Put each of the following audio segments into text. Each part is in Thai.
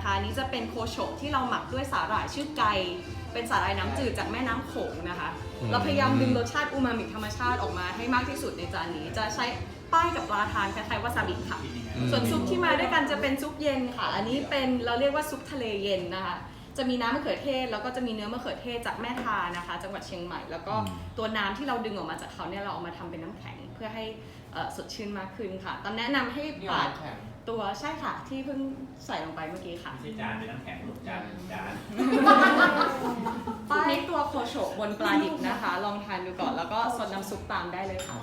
นะคะอันนี้จะเป็นโคโชะที่เราหมักด้วยสาหร่ายชื่อไก เป็นสาหร่ายน้ำจืดจากแม่น้ำโขงนะคะ อืม เราพยายามดึงรสชาติอูมามิธรรมชาติออกมาให้มากที่สุดในจานนี้ จะใช้ป้ายกับปลาทานคล้ายๆวาซาบิค่ะ ส่วนซุปที่มาด้วยกันจะเป็นซุปเย็นค่ะ อันนี้เป็นเราเรียกว่าซุปทะเลเย็นนะคะ จะมีน้ำมะเขือเทศ แล้วก็จะมีเนื้อมะเขือเทศจากแม่ทานะคะ จังหวัดเชียงใหม่ แล้วก็ตัวน้ำที่เราดึงออกมาจากเขาเนี่ยเราเอามาทำเป็นน้ำแข็งเพื่อให้เอ่อสดชื่นมากขึ้นค่ะตอนแนะนำให้ปาดตัวใช่ค่ะที่เพิ่งใส่ลงไปเมื่อกี้ค่ะ ไม่ใช่จานเป็นน้ำแข็งลูกจานเป็นจาน ป้ายตัวโคโชะบนปลาดิบนะคะ ลองทานดูก่อนแล้วก็ซดน้ำซุปตามได้เลยค่ะ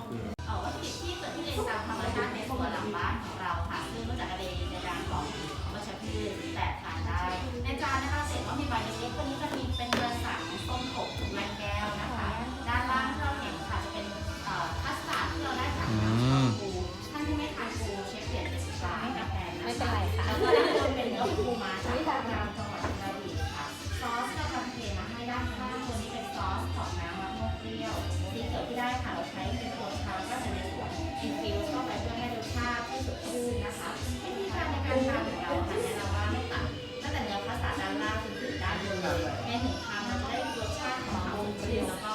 นะคะไม่เป็นไรค่ะแล้วก็ด้านบนเป็นเนื้อปูม้าจากทางจังหวัดกระบี่ค่ะ ซอสที่เราทำเทมาให้ด้านข้างตัวนี้เป็นซอสของน้ำมะม่วงเปรี้ยวสีเขียวที่ได้ค่ะเราใช้เป็นตัวชาก็จะในส่วนอินฟิวส์เข้าไปเพื่อให้รสชาติที่สดชื่นนะคะวิธีการในการทานของเราค่ะแนะนำว่าให้ตัดตั้งแต่เนื้อพาสต้าด้านล่างจนถึงด้านบนเลยในหนึ่งคำเราจะได้รสชาติของความสดชื่นแล้วก็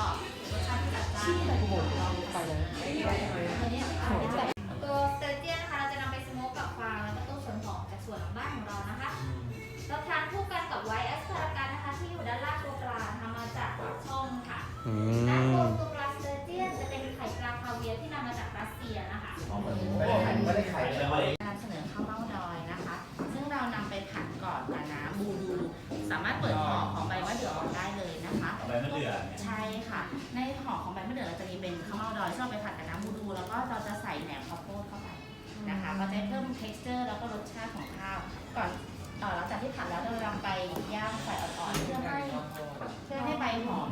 รสชาติที่จัดจ้านที่เราลองไปเลยตัวนี้ค่ะ นของเรานะคะเราทานคู่กันกับไวท์แอสพารากันนะคะ ที่อยู่ด้านล่างตัวปลาทำมาจากปลาช่องค่ะอืด้านบมนตัวปลาสเตอร์เจียนจะเป็นไข่ปลาคาเวียร์ที่นำมาจากรัสเซียนะคะ ไม่ได้ไข่ไม่ได้ไข่เลย นำเสนอข้าวเม่าดอยนะคะ ซึ่งเรานำไปผัดก่อนกับน้ำบูดู สามารถเปิดห่อของใบมะเดื่อออกได้เลยนะคะเอาไปมะเดื่อเนี่ย ใช่ค่ะ ในห่อของใบมะเดื่อเราจะมีเป็นข้าวเม่าดอยที่เราไปผัดกับน้ำบูดู แล้วก็เราจะใส่แหนมข้าวโพดเข้าไปนะคะ ก็จะเพิ่ม ไปย่างส่อ่อนๆเพื่อให้เพื่อให้ใบหอม